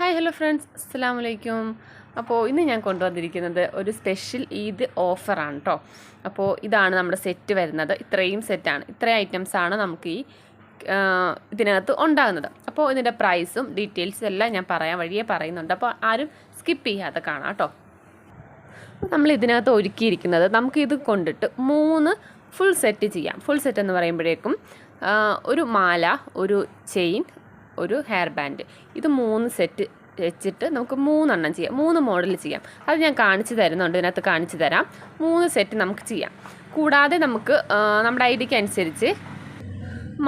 Hi hello friends. അസ്സാം വലൈക്കും അപ്പോൾ ഇന്ന് ഞാൻ കൊണ്ടുവന്നിരിക്കുന്നത് ഒരു സ്പെഷ്യൽ ഈദ് ഓഫറാണ് കേട്ടോ അപ്പോൾ ഇതാണ് നമ്മുടെ സെറ്റ് വരുന്നത്. ഇത്രയും സെറ്റാണ്. ഇത്രയും ഐറ്റംസാണ് നമുക്ക് ഈ ഇതിനകത്ത് ഉണ്ടാകുന്നത്. അപ്പോൾ ഇതിന്റെ പ്രൈസും ഡീറ്റെയിൽസും എല്ലാം ഞാൻ പറയാൻ വഴിയേ പറയുന്നുണ്ട്. അപ്പോൾ ആരും സ്കിപ്പ് ചെയ്യാതെ കാണാം കേട്ടോ നമ്മൾ ഇതിനകത്ത് ഒരുക്കിയിരിക്കുന്നത് ഇത് കൊണ്ടിട്ട് മൂന്ന് ഫുൾ സെറ്റ് ചെയ്യാം. ഫുൾ സെറ്റ് എന്ന് പറയുമ്പോഴേക്കും ഒരു മാല ഒരു ചെയിൻ ഒരു ഹെയർ ബാൻഡ് ഇത് മൂന്ന് സെറ്റ് വെച്ചിട്ട് നമുക്ക് മൂന്നെണ്ണം ചെയ്യാം. മൂന്ന് മോഡൽ ചെയ്യാം. അത് ഞാൻ കാണിച്ചു തരുന്നുണ്ട്. ഇതിനകത്ത് കാണിച്ചു തരാം. മൂന്ന് സെറ്റ് നമുക്ക് ചെയ്യാം. കൂടാതെ നമുക്ക് നമ്മുടെ ഐഡിക്ക് അനുസരിച്ച്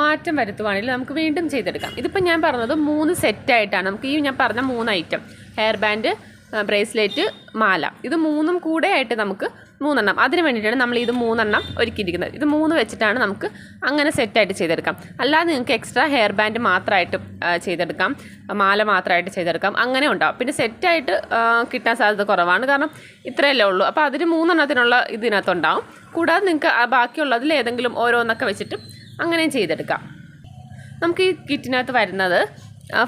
മാറ്റം വരുത്തുവാണെങ്കിൽ നമുക്ക് വീണ്ടും ചെയ്തെടുക്കാം. ഇതിപ്പോൾ ഞാൻ പറഞ്ഞത് മൂന്ന് സെറ്റായിട്ടാണ് നമുക്ക് ഈ ഞാൻ പറഞ്ഞ മൂന്ന് ഐറ്റം ഹെയർ ബാൻഡ് ബ്രേസ്ലെറ്റ് മാല. ഇത് മൂന്നും കൂടെ ആയിട്ട് നമുക്ക് മൂന്നെണ്ണം. അതിന് വേണ്ടിയിട്ടാണ് നമ്മൾ ഇത് മൂന്നെണ്ണം ഒരുക്കിയിരിക്കുന്നത്. ഇത് മൂന്ന് വെച്ചിട്ടാണ് നമുക്ക് അങ്ങനെ സെറ്റായിട്ട് ചെയ്തെടുക്കാം. അല്ലാതെ നിങ്ങൾക്ക് എക്സ്ട്രാ ഹെയർ ബാൻഡ് മാത്രമായിട്ട് ചെയ്തെടുക്കാം. മാല മാത്രമായിട്ട് ചെയ്തെടുക്കാം. അങ്ങനെ ഉണ്ടാവും. പിന്നെ സെറ്റായിട്ട് കിട്ടാൻ സാധ്യത കുറവാണ്. കാരണം ഇത്രയല്ലേ ഉള്ളൂ. അപ്പോൾ അതിന് മൂന്നെണ്ണത്തിനുള്ള ഇതിനകത്തുണ്ടാവും. കൂടാതെ നിങ്ങൾക്ക് ബാക്കിയുള്ളതിൽ ഏതെങ്കിലും ഓരോന്നൊക്കെ വെച്ചിട്ട് അങ്ങനെയും ചെയ്തെടുക്കാം. നമുക്ക് ഈ കിറ്റിനകത്ത് വരുന്നത്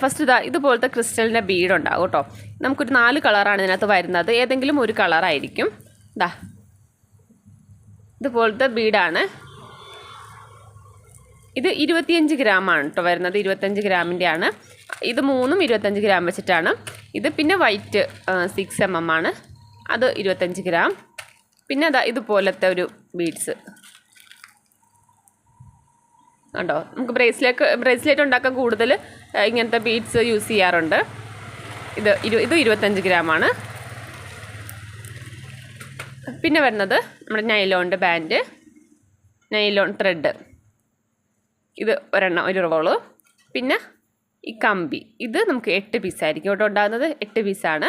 ഫസ്റ്റ് ഇതാ ഇതുപോലത്തെ ക്രിസ്റ്റലിന്റെ ബീഡുണ്ടാകും കേട്ടോ. നമുക്കൊരു നാല് കളറാണ് ഇതിനകത്ത് വരുന്നത്. ഏതെങ്കിലും ഒരു കളറായിരിക്കും ഇതാ ഇതുപോലത്തെ ബീഡാണ്. ഇത് ഇരുപത്തിയഞ്ച് ഗ്രാമാണ് കേട്ടോ വരുന്നത്. ഇരുപത്തഞ്ച് ഗ്രാമിന്റെ ആണ്. ഇത് മൂന്നും ഇരുപത്തഞ്ച് ഗ്രാം വെച്ചിട്ടാണ്. ഇത് പിന്നെ വൈറ്റ് സിക്സ് എം എം ആണ്. അത് ഇരുപത്തഞ്ച് ഗ്രാം. പിന്നെ അതാ ഇതുപോലത്തെ ഒരു ബീഡ്സ്. കണ്ടോ? നമുക്ക് ബ്രേസ്ലെറ്റ് ബ്രേസ്ലെറ്റ് ഉണ്ടാക്കാൻ കൂടുതൽ ഇങ്ങനത്തെ ബീഡ്സ് യൂസ് ചെയ്യാറുണ്ട്. ഇത് ഇരു ഇത് ഇരുപത്തഞ്ച് ഗ്രാമാണ് പിന്നെ വരുന്നത് നമ്മുടെ നൈലോണിന്റെ ബാൻഡ്. നൈലോൺ ത്രെഡ് ഇത് ഒരെണ്ണം ഒരു റോൾ. പിന്നെ ഈ കമ്പി. ഇത് നമുക്ക് എട്ട് പീസായിരിക്കും കേട്ടോ ഉണ്ടാകുന്നത്. എട്ട് പീസാണ്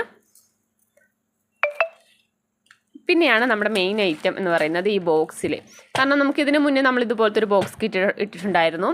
പിന്നെയാണ് നമ്മുടെ മെയിൻ ഐറ്റം എന്ന് പറയുന്നത് ഈ ബോക്സിൽ കാരണം നമുക്ക് ഇതിന് മുന്നേ നമ്മൾ ഇതുപോലത്തെ ഒരു ബോക്സ് കിറ്റ് ഇട്ടിട്ടുണ്ടായിരുന്നു.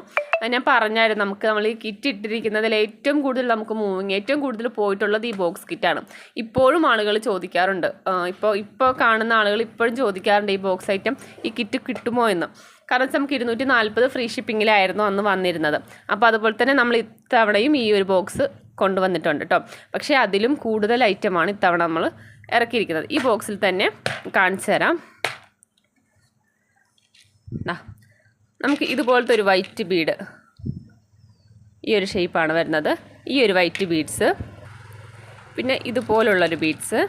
ഞാൻ പറഞ്ഞായിരുന്നു നമുക്ക് നമ്മൾ ഈ കിറ്റ് ഇട്ടിരിക്കുന്നതിൽ ഏറ്റവും കൂടുതൽ നമുക്ക് മൂവിങ് ഏറ്റവും കൂടുതൽ പോയിട്ടുള്ളത് ഈ ബോക്സ് കിറ്റാണ് ഇപ്പോഴും ആളുകൾ ചോദിക്കാറുണ്ട്. ഇപ്പോൾ ഇപ്പോൾ കാണുന്ന ആളുകൾ ഇപ്പോഴും ചോദിക്കാറുണ്ട് ഈ ബോക്സ് ഐറ്റം ഈ കിറ്റ് കിട്ടുമോ എന്ന്. കാരണം നമുക്ക് ഇരുന്നൂറ്റി നാൽപ്പത് ഫ്രീ ഷിപ്പിങ്ങിലായിരുന്നു അന്ന് വന്നിരുന്നത്. അപ്പോൾ അതുപോലെ തന്നെ നമ്മൾ ഇത്തവണയും ഈ ഒരു ബോക്സ് കൊണ്ടുവന്നിട്ടുണ്ട് കേട്ടോ പക്ഷേ അതിലും കൂടുതൽ ഐറ്റമാണ് ഇത്തവണ നമ്മൾ ഇറക്കിയിരിക്കുന്നത്. ഈ ബോക്സിൽ തന്നെ കാണിച്ചു തരാം. നമുക്ക് ഇതുപോലത്തെ ഒരു വൈറ്റ് ബീഡ് ഈ ഒരു ഷേപ്പാണ് വരുന്നത്. ഈ ഒരു വൈറ്റ് ബീഡ്സ് പിന്നെ ഇതുപോലുള്ളൊരു ബീഡ്സ്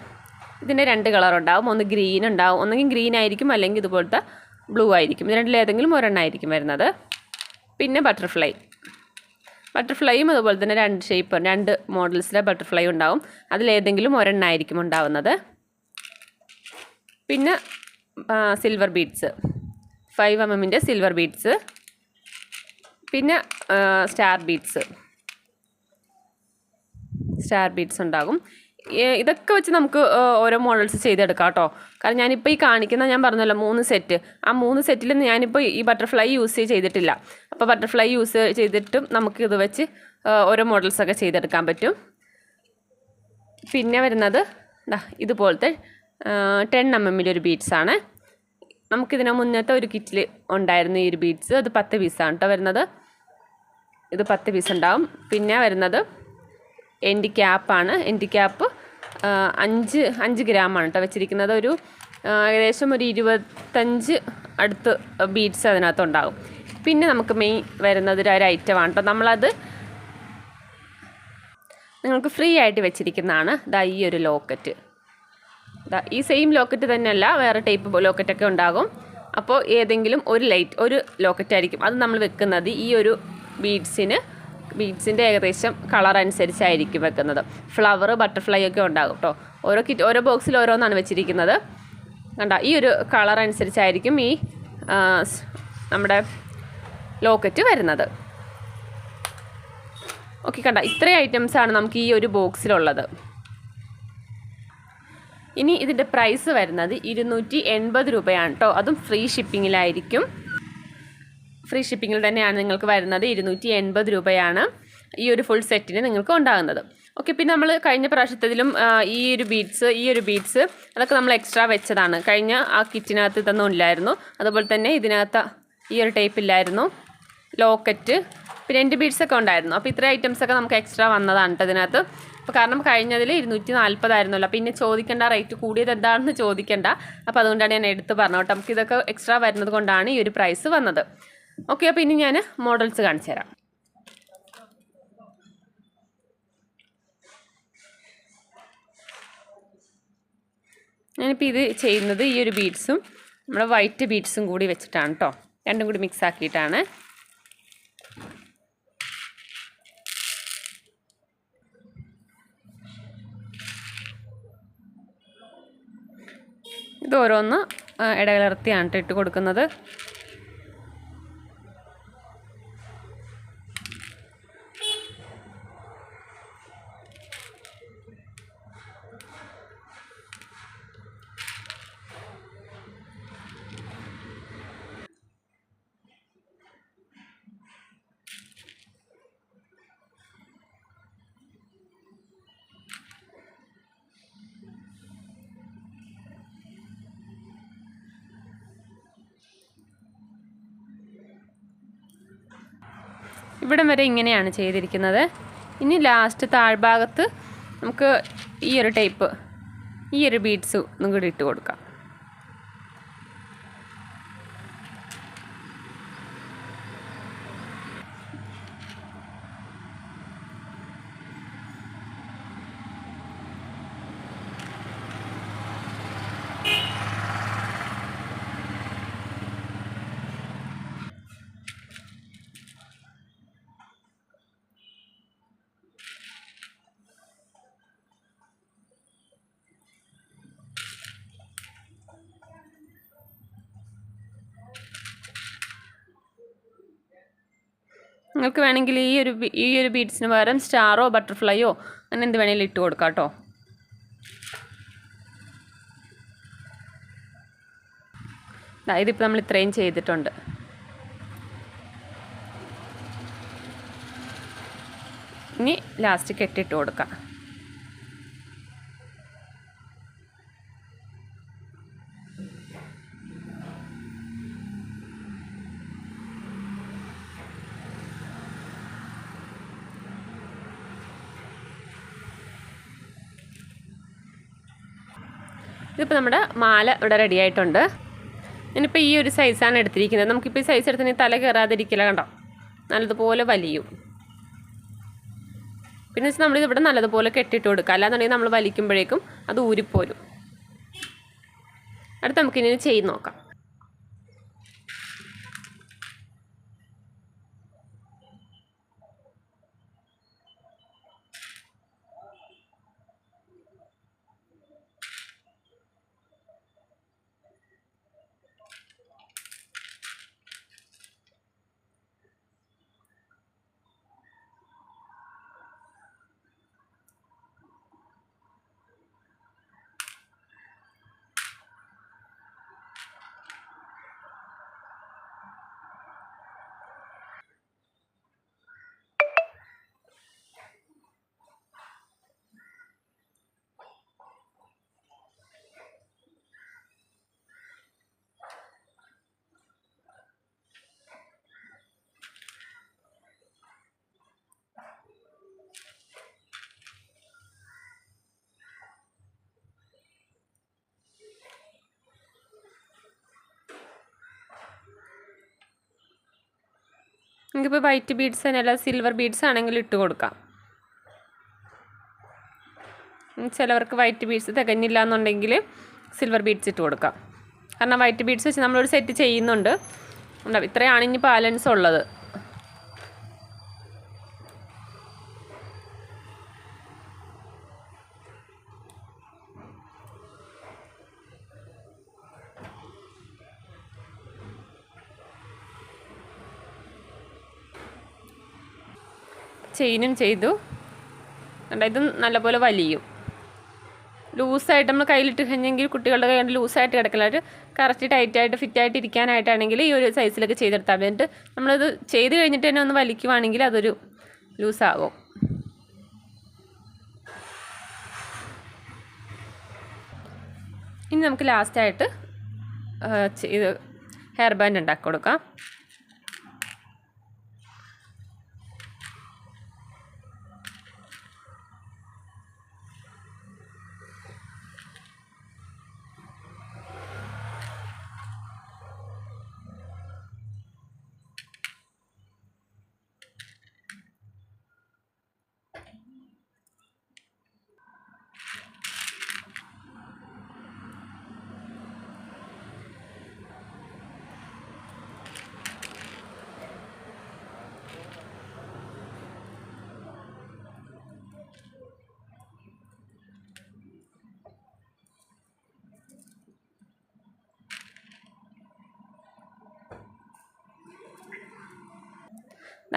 ഇതിന്റെ രണ്ട് കളർ ഉണ്ടാവും. ഒന്ന് ഗ്രീൻ ഉണ്ടാവും. ഒന്നെങ്കിൽ ഗ്രീൻ ആയിരിക്കും അല്ലെങ്കിൽ ഇതുപോലത്തെ ബ്ലൂ ആയിരിക്കും. രണ്ടിലേതെങ്കിലും ഒരെണ്ണമായിരിക്കും വരുന്നത്. പിന്നെ ബട്ടർഫ്ലൈ ബട്ടർഫ്ലൈയും അതുപോലെ തന്നെ രണ്ട് ഷേപ്പ് രണ്ട് മോഡൽസിലെ ബട്ടർഫ്ലൈ ഉണ്ടാവും. അതിലേതെങ്കിലും ഒരെണ്ണമായിരിക്കും ഉണ്ടാവുന്നത്. പിന്നെ സിൽവർ ബീഡ്സ് ഫൈവ് എം എമ്മിന്റെ സിൽവർ ബീഡ്സ് പിന്നെ സ്റ്റാർ ബീഡ്സ് സ്റ്റാർ ബീഡ്സ് ഉണ്ടാകും. ഇതൊക്കെ വെച്ച് നമുക്ക് ഓരോ മോഡൽസ് ചെയ്തെടുക്കാം കേട്ടോ. കാരണം ഞാനിപ്പോൾ ഈ കാണിക്കുന്ന ഞാൻ പറഞ്ഞല്ലോ മൂന്ന് സെറ്റ് ആ മൂന്ന് സെറ്റിൽ ഞാനിപ്പോൾ ഈ ബട്ടർഫ്ലൈ യൂസ് ചെയ്തിട്ടില്ല. അപ്പോൾ ബട്ടർഫ്ലൈ യൂസ് ചെയ്തിട്ടും നമുക്ക് ഇത് വെച്ച് ഓരോ മോഡൽസൊക്കെ ചെയ്തെടുക്കാൻ പറ്റും. പിന്നെ വരുന്നത് ഇതുപോലത്തെ ടെൻ എം എമ്മിന്റെ ഒരു ബീഡ്സ് ആണ്. നമുക്കിതിന് മുന്നത്തെ ഒരു കിറ്റിൽ ഉണ്ടായിരുന്നു ഈ ഒരു ബീഡ്സ് അത് പത്ത് പീസാണ് കേട്ടോ വരുന്നത്. ഇത് പത്ത് പീസ് ഉണ്ടാവും. പിന്നെ വരുന്നത് എൻഡി ക്യാപ്പാണ്. എൻഡി ക്യാപ്പ് അഞ്ച് അഞ്ച് ഗ്രാമാണ് കേട്ടോ വെച്ചിരിക്കുന്നത്. ഒരു ഏകദേശം ഒരു ഇരുപത്തഞ്ച് അടുത്ത് ബീഡ്സ് അതിനകത്തുണ്ടാകും പിന്നെ നമുക്ക് മെയിൻ വരുന്നത് ഒരു ഐറ്റമാണ് കേട്ടോ. നമ്മളത് നിങ്ങൾക്ക് ഫ്രീ ആയിട്ട് വെച്ചിരിക്കുന്നതാണ്. ദാ ഈ ഒരു ലോക്കറ്റ്. ദാ ഈ സെയിം ലോക്കറ്റ് തന്നെയല്ല വേറെ ടൈപ്പ് ലോക്കറ്റൊക്കെ ഉണ്ടാകും. അപ്പോൾ ഏതെങ്കിലും ഒരു ലൈറ്റ് ഒരു ലോക്കറ്റ് ആയിരിക്കും അത് നമ്മൾ വെക്കുന്നത് ഈ ഒരു ബീഡ്സിന്. ബീഡ്സിന്റെ ഏകദേശം കളർ അനുസരിച്ചായിരിക്കും വെക്കുന്നത്. ഫ്ലവർ ബട്ടർഫ്ലൈ ഒക്കെ ഉണ്ടാകും കേട്ടോ ഓരോ കിറ്റ് ഓരോ ബോക്സിൽ ഓരോന്നാണ് വെച്ചിരിക്കുന്നത്. കണ്ട ഈ ഒരു കളർ അനുസരിച്ചായിരിക്കും ഈ നമ്മുടെ ലോക്കറ്റ് വരുന്നത്. ഓക്കെ കണ്ട ഇത്രയും ഐറ്റംസാണ് നമുക്ക് ഈ ഒരു ബോക്സിലുള്ളത് ഇനി ഇതിന്റെ പ്രൈസ് വരുന്നത് ഇരുന്നൂറ്റി എൺപത് രൂപയാണ് കേട്ടോ അതും ഫ്രീ ഷിപ്പിങ്ങിലായിരിക്കും ഫ്രീ ഷിപ്പിങ്ങിൽ തന്നെയാണ് നിങ്ങൾക്ക് വരുന്നത്. ഇരുന്നൂറ്റി എൺപത് രൂപയാണ് ഈ ഒരു ഫുൾ സെറ്റിന് നിങ്ങൾക്ക് ഉണ്ടാകുന്നത്. ഓക്കെ പിന്നെ നമ്മൾ കഴിഞ്ഞ പ്രാവശ്യത്തിലും ഈ ഒരു ബീഡ്സ് ഈ ഒരു ബീഡ്സ് അതൊക്കെ നമ്മൾ എക്സ്ട്രാ വെച്ചതാണ്. കഴിഞ്ഞ ആ കിറ്റിനകത്ത് ഇതൊന്നും ഇല്ലായിരുന്നു. അതുപോലെ തന്നെ ഇതിനകത്ത് ഈ ഒരു ടൈപ്പ് ഇല്ലായിരുന്നു. ലോക്കറ്റ് പിന്നെ എന്റെ ബീഡ്സൊക്കെ ഉണ്ടായിരുന്നു. അപ്പോൾ ഇത്ര ഐറ്റംസൊക്കെ നമുക്ക് എക്സ്ട്രാ വന്നതാണ് കേട്ടോ ഇതിനകത്ത്. അപ്പോൾ കാരണം കഴിഞ്ഞതിൽ ഇരുന്നൂറ്റി നാൽപ്പതായിരുന്നല്ലോ പിന്നെ ചോദിക്കേണ്ട റേറ്റ് കൂടിയത് എന്താണെന്ന് ചോദിക്കേണ്ട. അപ്പോൾ അതുകൊണ്ടാണ് ഞാൻ എടുത്ത് പറഞ്ഞു കേട്ടോ. നമുക്ക് ഇതൊക്കെ എക്സ്ട്രാ വരുന്നത് കൊണ്ടാണ് ഈ ഒരു പ്രൈസ് വന്നത്. ഓക്കെ അപ്പോൾ ഇനി ഞാൻ മോഡൽസ് കാണിച്ചു തരാം. ഞാനിപ്പോൾ ഇത് ചെയ്യുന്നത് ഈ ഒരു ബീഡ്സും നമ്മുടെ വൈറ്റ് ബീഡ്സും കൂടി വെച്ചിട്ടാണ് കേട്ടോ രണ്ടും കൂടി മിക്സ് ആക്കിയിട്ടാണ്. ഇത് ഓരോന്ന് ഇടകലർത്തിയാണ് ഇട്ട് കൊടുക്കുന്നത്. ഇവിടം വരെ ഇങ്ങനെയാണ് ചെയ്തിരിക്കുന്നത്. ഇനി ലാസ്റ്റ് താഴ്ഭാഗത്ത് നമുക്ക് ഈ ഒരു ടൈപ്പ് ഈ ഒരു ബീഡ്സ് കൂടി ഇട്ട് കൊടുക്കാം. നിങ്ങൾക്ക് വേണമെങ്കിൽ ഈ ഒരു ഈ ഒരു ബീഡ്സിന് പകരം സ്റ്റാറോ ബട്ടർഫ്ലൈയോ അങ്ങനെ എന്ത് വേണമെങ്കിലും ഇട്ട് കൊടുക്കാം കേട്ടോ. ഇതിപ്പോൾ നമ്മൾ ഇത്രയും ചെയ്തിട്ടുണ്ട്. ഇനി ലാസ്റ്റ് കെട്ടിട്ട് കൊടുക്കാം. ഇതിപ്പോൾ നമ്മുടെ മാല ഇവിടെ റെഡി ആയിട്ടുണ്ട്. ഞാനിപ്പോൾ ഈ ഒരു സൈസാണ് എടുത്തിരിക്കുന്നത്. നമുക്കിപ്പോൾ ഈ സൈസ് എടുത്തിന് തല കയറാതിരിക്കില്ല കണ്ടോ? നല്ലതുപോലെ വലിയും. പിന്നെ വെച്ചാൽ നമ്മളിതിവിടെ നല്ലതുപോലെ കെട്ടിട്ട് കൊടുക്കുക അല്ലാന്നുണ്ടെങ്കിൽ നമ്മൾ വലിക്കുമ്പോഴേക്കും അത് ഊരിപ്പോരും. അടുത്ത് നമുക്കിനി ചെയ്ത് നോക്കാം. നമുക്കിപ്പോൾ വൈറ്റ് ബീഡ്സ് തന്നെ അല്ല സിൽവർ ബീഡ്സ് ആണെങ്കിലും ഇട്ട് കൊടുക്കാം. ചിലവർക്ക് വൈറ്റ് ബീഡ്സ് തികഞ്ഞില്ല എന്നുണ്ടെങ്കിൽ സിൽവർ ബീഡ്സ് ഇട്ട് കൊടുക്കാം. കാരണം വൈറ്റ് ബീഡ്സ് വെച്ച് നമ്മളൊരു സെറ്റ് ചെയ്യുന്നുണ്ട്. ഇത്രയാണ് ഇനി ബാലൻസ് ഉള്ളത്. ചെയിനും ചെയ്തു. അതായത് നല്ലപോലെ വലിയും. ലൂസായിട്ട് നമ്മൾ കയ്യിലിട്ട് കഴിഞ്ഞെങ്കിൽ കുട്ടികളുടെ കൈ കൊണ്ട് ലൂസായിട്ട് കിടക്കില്ല ഒരു കറക്റ്റ് ടൈറ്റായിട്ട് ഫിറ്റായിട്ട് ഇരിക്കാനായിട്ടാണെങ്കിൽ ഈ ഒരു സൈസിലൊക്കെ ചെയ്തെടുത്താൽ മതി. എന്നിട്ട് നമ്മളത് ചെയ്ത് കഴിഞ്ഞിട്ട് തന്നെ ഒന്ന് വലിക്കുവാണെങ്കിൽ അതൊരു ലൂസാകും. ഇനി നമുക്ക് ലാസ്റ്റായിട്ട് ഇത് ഹെയർ ബാൻഡ് ഉണ്ടാക്കി കൊടുക്കാം.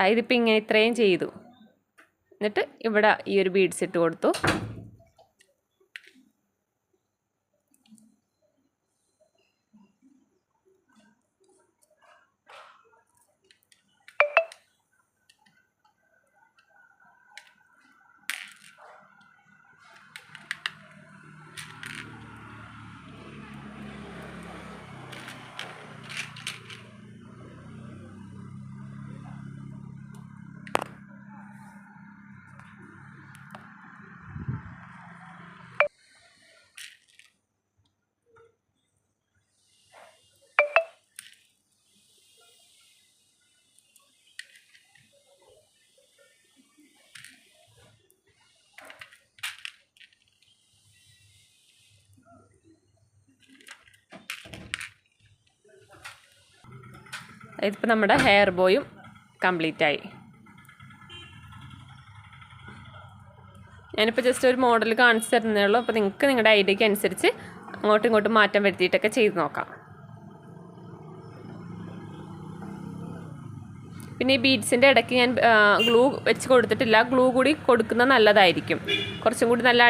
ഇതിപ്പോൾ ഇങ്ങനെ ഇത്രയും ചെയ്തു. എന്നിട്ട് ഇവിടെ ഈ ഒരു ബീഡ്സ് ഇട്ട് കൊടുത്തു. ഇതിപ്പോൾ നമ്മുടെ ഹെയർ ബോയും കംപ്ലീറ്റ് ആയി. ഞാനിപ്പോൾ ജസ്റ്റ് ഒരു മോഡൽ കാണിച്ചു തരുന്നേ ഉള്ളൂ. അപ്പോൾ നിങ്ങൾക്ക് നിങ്ങളുടെ ഐഡിയയ്ക്ക് അനുസരിച്ച് അങ്ങോട്ടും ഇങ്ങോട്ടും മാറ്റം വരുത്തിയിട്ടൊക്കെ ചെയ്ത് നോക്കാം. പിന്നെ ഈ ബീഡ്സിന്റെ ഇടയ്ക്ക് ഞാൻ ഗ്ലൂ വെച്ച് കൊടുത്തിട്ടില്ല. ഗ്ലൂ കൂടി കൊടുക്കുന്നത് നല്ലതായിരിക്കും. കുറച്ചും കൂടി നല്ല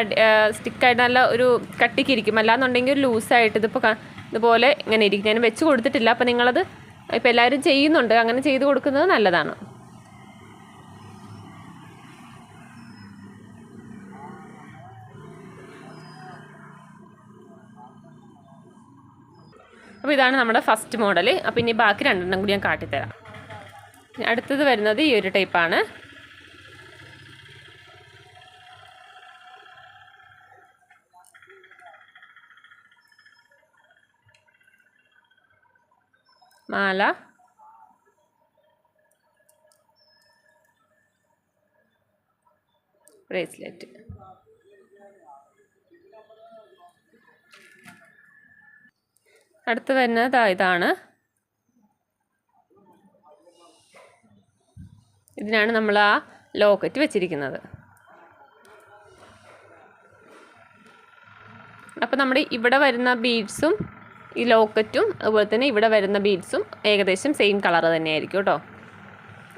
സ്റ്റിക്കായിട്ട് നല്ല ഒരു കട്ടിക്കിരിക്കും അല്ലാന്നുണ്ടെങ്കിൽ ഒരു ലൂസായിട്ട് ഇതിപ്പോൾ ഇതുപോലെ ഇങ്ങനെ ഇരിക്കും. ഞാൻ വെച്ച് കൊടുത്തിട്ടില്ല. അപ്പോൾ നിങ്ങളത് ഇപ്പോൾ എല്ലാവരും ചെയ്യുന്നുണ്ട്. അങ്ങനെ ചെയ്തു കൊടുക്കുന്നത് നല്ലതാണ്. അപ്പോൾ ഇതാണ് നമ്മുടെ ഫസ്റ്റ് മോഡൽ അപ്പോൾ ഇനി ബാക്കി രണ്ടെണ്ണം കൂടി ഞാൻ കാട്ടിത്തരാം. അടുത്തത് വരുന്നത് ഈ ഒരു ടൈപ്പാണ് മാല ബ്രേസ്ലെറ്റ്. അടുത്ത് വരുന്നത് ഇതാണ്. ഇതിനാണ് നമ്മൾ ആ ലോക്കറ്റ് വെച്ചിരിക്കുന്നത്. അപ്പോൾ നമ്മുടെ ഇവിടെ വരുന്ന ബീഡ്സും ഈ ലോക്കറ്റും അതുപോലെ തന്നെ ഇവിടെ വരുന്ന ബീഡ്സും ഏകദേശം സെയിം കളർ തന്നെയായിരിക്കും കേട്ടോ.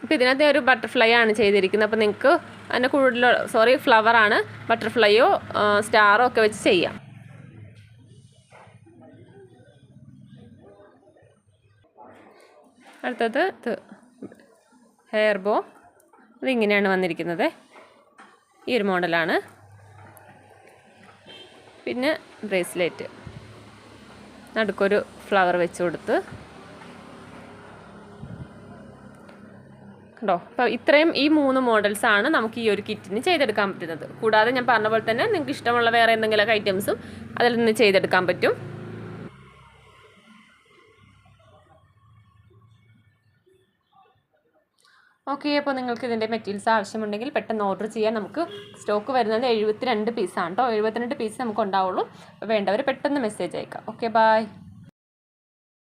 ഇപ്പോൾ ഇതിനകത്ത് ഒരു ബട്ടർഫ്ലൈ ആണ് ചെയ്തിരിക്കുന്നത്. അപ്പോൾ നിങ്ങൾക്ക് അതിന്റെ കൂടുതൽ സോറി ഫ്ലവറാണ് ബട്ടർഫ്ലൈയോ സ്റ്റാറോ ഒക്കെ വെച്ച് ചെയ്യാം. അടുത്തത് ഇത് ഹെയർ ബോ ഇതിങ്ങനെയാണ് വന്നിരിക്കുന്നത്. ഈ ഒരു മോഡലാണ് പിന്നെ ബ്രേസ്ലെറ്റ് നടുക്കൊരു ഫ്ലവർ വെച്ച് കൊടുത്ത്. കണ്ടോ? അപ്പോൾ ഇത്രയും ഈ മൂന്ന് മോഡൽസ് ആണ് നമുക്ക് ഈ ഒരു കിറ്റിന് ചെയ്തെടുക്കാൻ പറ്റുന്നത്. കൂടാതെ ഞാൻ പറഞ്ഞ പോലെ തന്നെ നിങ്ങൾക്ക് ഇഷ്ടമുള്ള വേറെ എന്തെങ്കിലുമൊക്കെ ഐറ്റംസും അതിൽ നിന്ന് ചെയ്തെടുക്കാൻ പറ്റും. ഓക്കെ അപ്പോൾ നിങ്ങൾക്ക് ഇതിന്റെ മെറ്റീരിയൽസ് ആവശ്യമുണ്ടെങ്കിൽ പെട്ടെന്ന് ഓർഡർ ചെയ്യാൻ നമുക്ക് സ്റ്റോക്ക് വരുന്നത് എഴുപത്തിരണ്ട് പീസാണ് കേട്ടോ എഴുപത്തിരണ്ട് പീസ് നമുക്ക് ഉണ്ടാവുള്ളൂ. വേണ്ടവർ പെട്ടെന്ന് മെസ്സേജ് അയക്കാം. Okay bye